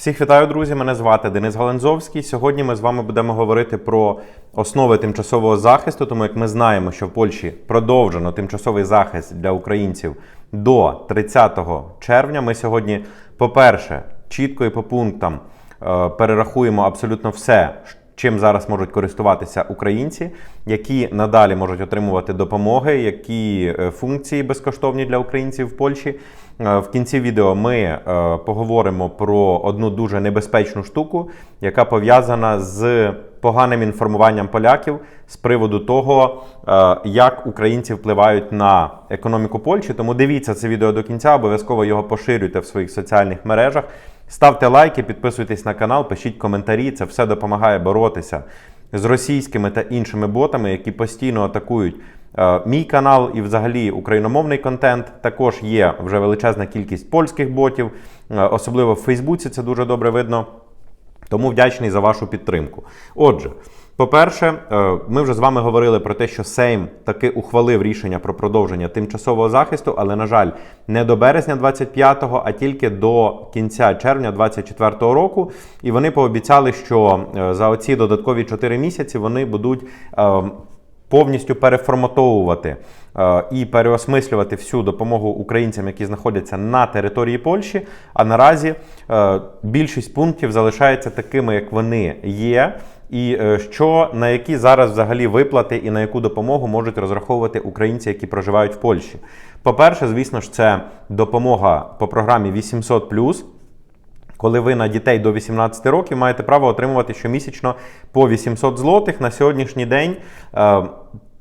Всіх вітаю, друзі! Мене звати Денис Галензовський. Сьогодні ми з вами будемо говорити про основи тимчасового захисту, тому як ми знаємо, що в Польщі продовжено тимчасовий захист для українців до 30 червня. Ми сьогодні, по-перше, чітко і по пунктам е, перерахуємо абсолютно все, чим зараз можуть користуватися українці, які надалі можуть отримувати допомоги, які е, функції безкоштовні для українців в Польщі. Е, В кінці відео ми е, поговоримо про одну дуже небезпечну штуку, яка пов'язана з поганим інформуванням поляків з приводу того, як українці впливають на економіку Польщі. Тому дивіться це відео до кінця, обов'язково його поширюйте в своїх соціальних мережах. Ставте лайки, підписуйтесь на канал, пишіть коментарі. Це все допомагає боротися з російськими та іншими ботами, які постійно атакують е, мій канал і взагалі україномовний контент. Також є вже величезна кількість польських ботів, е, особливо в Фейсбуці це дуже добре видно. Тому вдячний за вашу підтримку. Отже, по-перше, е, ми вже з вами говорили про те, що Сейм таки ухвалив рішення про продовження тимчасового захисту, але, на жаль, не до березня 25-го, а тільки до кінця червня 24-го року. І вони пообіцяли, що е, за оці додаткові 4 місяці вони будуть. е, Повністю переформатовувати і переосмислювати всю допомогу українцям, які знаходяться на території Польщі. А наразі більшість пунктів залишається такими, як вони є. І е, що на які зараз взагалі виплати і на яку допомогу можуть розраховувати українці, які проживають в Польщі. По-перше, звісно ж, це допомога по програмі 800+, коли ви на дітей до 18 років маєте право отримувати щомісячно по 800 злотих. На сьогоднішній день е,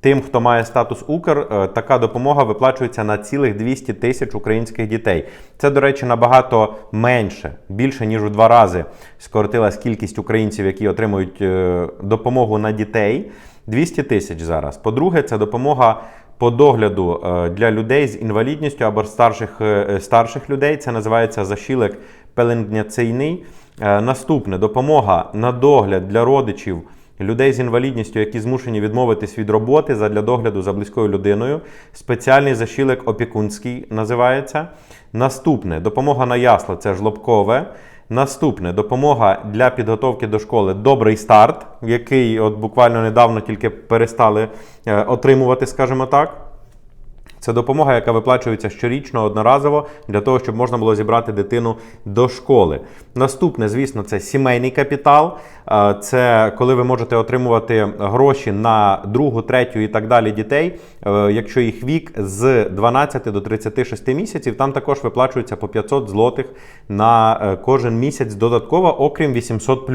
тим, хто має статус Укр, е, така допомога виплачується на цілих 200 тисяч українських дітей. Це, до речі, набагато менше, більше ніж у два рази скоротилась кількість українців, які отримують е, допомогу на дітей. 200 тисяч зараз. По-друге, це допомога по догляду е, для людей з інвалідністю або старших, старших людей. Це називається защілек пеленгняційний. Наступне допомога на догляд для родичів людей з інвалідністю, які змушені відмовитись від роботи задля догляду за близькою людиною. Спеціальний зашілик опікунський називається. Наступне допомога на ясла це жлобкове. Наступне допомога для підготовки до школи Добрий старт, який от буквально недавно тільки перестали е, отримувати, скажімо так. Це допомога, яка виплачується щорічно одноразово для того, щоб можна було зібрати дитину до школи. Наступне, звісно, це сімейний капітал. Е, Це коли ви можете отримувати гроші на другу, третю і так далі дітей, е, якщо їх вік з 12 до 36 місяців, там також виплачується по 500 злотих на е, кожен місяць додатково, окрім 800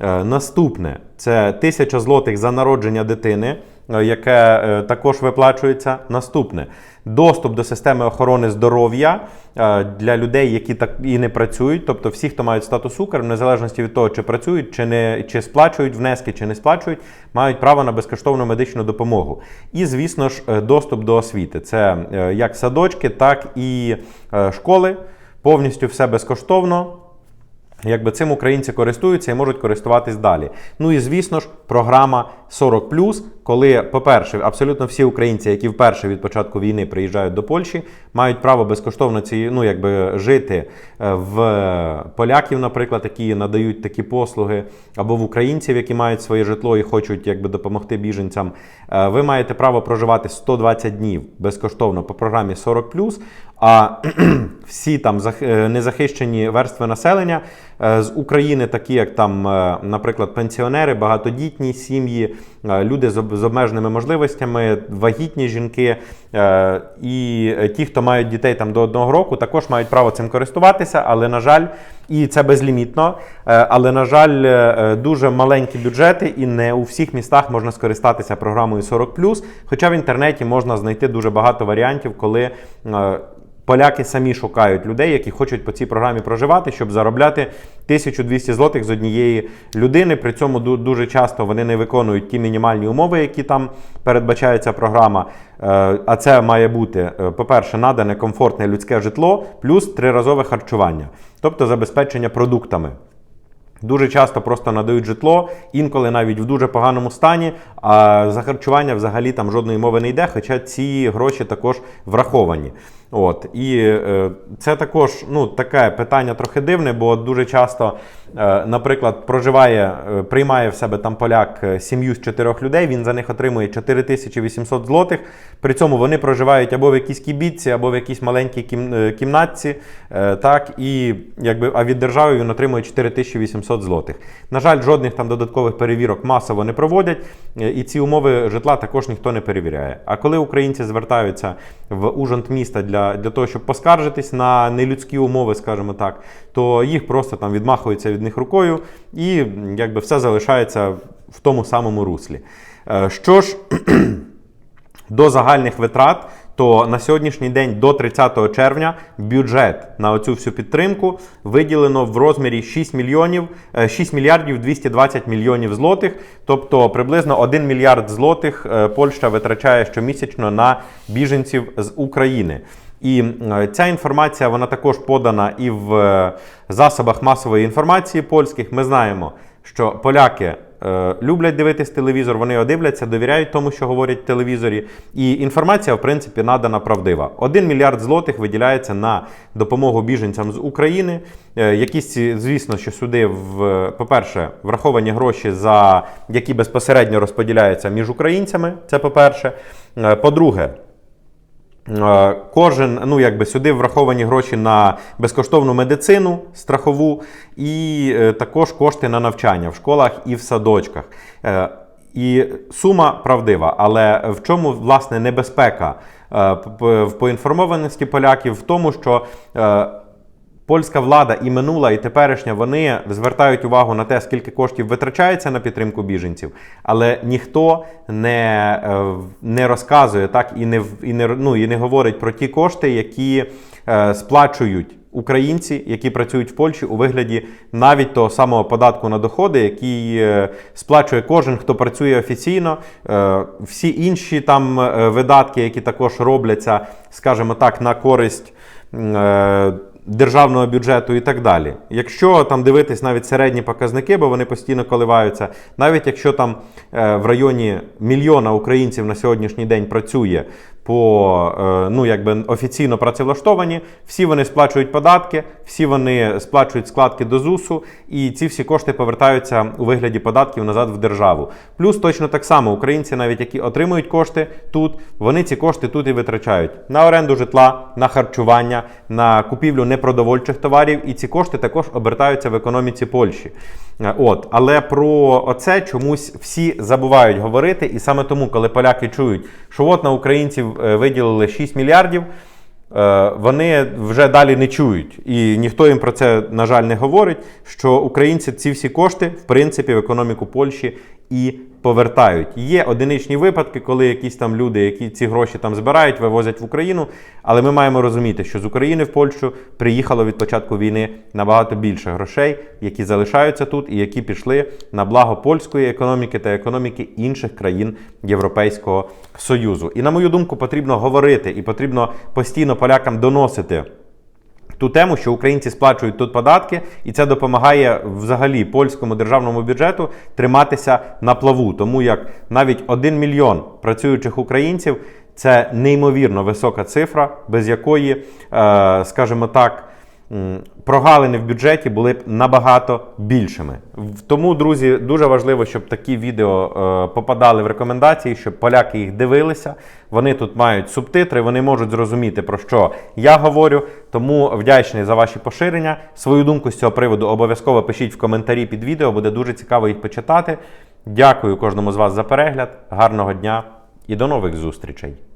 Е, Наступне це 1000 злотих за народження дитини, яке е, також виплачується. Наступне доступ до системи охорони здоров'я е, для людей, які так і не працюють. Тобто всі, хто мають статус Укр, в незалежності від того, чи працюють, чи не чи сплачують внески, чи не сплачують, мають право на безкоштовну медичну допомогу. І, звісно ж, е, доступ до освіти. Це е, як садочки, так і е, школи. Повністю все безкоштовно. Якби цим українці користуються і можуть користуватись далі. Ну і звісно ж, програма 40 коли, по-перше, абсолютно всі українці, які вперше від початку війни приїжджають до Польщі, мають право безкоштовно ці, ну, якби, жити е, в поляків, наприклад, які надають такі послуги, або в українців, які мають своє житло і хочуть якби, допомогти біженцям. Е, Ви маєте право проживати 120 днів безкоштовно по програмі 40 а всі там е, незахищені верстви населення з України, такі як там, е, наприклад, пенсіонери, багатодітні сім'ї, е, люди з обмеженими можливостями, вагітні жінки е, і е, ті, хто мають дітей там до одного року, також мають право цим користуватися, але на жаль, і це безлімітно. е, Але на жаль, е, дуже маленькі бюджети, і не у всіх містах можна скористатися програмою 40+, Хоча в інтернеті можна знайти дуже багато варіантів, коли. Поляки самі шукають людей, які хочуть по цій програмі проживати, щоб заробляти 1200 злотих з однієї людини. При цьому дуже часто вони не виконують ті мінімальні умови, які там передбачається програма. Е, А це має бути, е, по-перше, надане комфортне людське житло, плюс триразове харчування, тобто забезпечення продуктами. Дуже часто просто надають житло, інколи навіть в дуже поганому стані. А за харчування взагалі там жодної мови не йде, хоча ці гроші також враховані. От і е, це також ну таке питання трохи дивне, бо дуже часто, е, наприклад, проживає, е, приймає в себе там поляк е, сім'ю з чотирьох людей. Він за них отримує 4800 злотих. При цьому вони проживають або в якійсь кібітці, або в якійсь маленькій кім, е, кімнатці. Е, так і якби а від держави він отримує 4800 злотих. На жаль, жодних там додаткових перевірок масово не проводять, е, і ці умови житла також ніхто не перевіряє. А коли українці звертаються в ужонт міста для, для того, щоб поскаржитись на нелюдські умови, скажімо так, то їх просто там відмахуються від них рукою, і якби все залишається в тому самому руслі. Е, Що ж до загальних витрат, то на сьогоднішній день до 30 червня бюджет на оцю всю підтримку виділено в розмірі 6 мільйонів е, 6 мільярдів 220 мільйонів злотих, тобто приблизно 1 мільярд злотих е, Польща витрачає щомісячно на біженців з України. І е, ця інформація вона також подана і в е, засобах масової інформації польських. Ми знаємо, що поляки е, люблять дивитись телевізор, вони його дивляться, довіряють тому, що говорять в телевізорі. І інформація, в принципі, надана правдива. Один мільярд злотих виділяється на допомогу біженцям з України. Е, якісь, звісно, що сюди, в, по-перше, враховані гроші, за які безпосередньо розподіляються між українцями. Це по-перше. Е, По-друге, Е, Кожен, ну якби сюди враховані гроші на безкоштовну медицину страхову, і е, також кошти на навчання в школах і в садочках. Е, І сума правдива, але в чому власне небезпека е, в поінформованості поляків в тому, що е, Польська влада і минула, і теперішня вони звертають увагу на те, скільки коштів витрачається на підтримку біженців, але ніхто не, е, не розказує так і не і не ну, і не говорить про ті кошти, які е, сплачують. Українці, які працюють в Польщі у вигляді навіть того самого податку на доходи, який е, сплачує кожен, хто працює офіційно. Е, Всі інші там видатки, які також робляться, скажімо так, на користь державного бюджету і так далі. Якщо там дивитись навіть середні показники, бо вони постійно коливаються, навіть якщо там е, в районі мільйона українців на сьогоднішній день працює по е, ну якби офіційно працевлаштовані, всі вони сплачують податки, всі вони сплачують складки до ЗУСу, і ці всі кошти повертаються у вигляді податків назад в державу. Плюс точно так само українці, навіть які отримують кошти тут, вони ці кошти тут і витрачають на оренду житла, на харчування, на купівлю непродовольчих товарів, і ці кошти також обертаються в економіці Польщі. Е, От, але про оце чомусь всі забувають говорити, і саме тому, коли поляки чують, що от на українців виділили 6 мільярдів. е, Вони вже далі не чують, і ніхто їм про це, на жаль, не говорить. Що українці ці всі кошти, в принципі, в економіку Польщі і повертають. Є одиничні випадки, коли якісь там люди, які ці гроші там збирають, вивозять в Україну. Але ми маємо розуміти, що з України в Польщу приїхало від початку війни набагато більше грошей, які залишаються тут і які пішли на благо польської економіки та економіки інших країн Європейського Союзу. І на мою думку, потрібно говорити і потрібно постійно полякам доносити ту тему, що українці сплачують тут податки, і це допомагає взагалі польському державному бюджету триматися на плаву, тому як навіть 1 мільйон працюючих українців це неймовірно висока цифра, без якої, е, скажімо так. Прогалини в бюджеті були б набагато більшими. Тому, друзі, дуже важливо, щоб такі відео е, попадали в рекомендації, щоб поляки їх дивилися. Вони тут мають субтитри, вони можуть зрозуміти, про що я говорю. Тому вдячний за ваші поширення. Свою думку з цього приводу обов'язково пишіть в коментарі під відео, буде дуже цікаво їх почитати. Дякую кожному з вас за перегляд. Гарного дня і до нових зустрічей!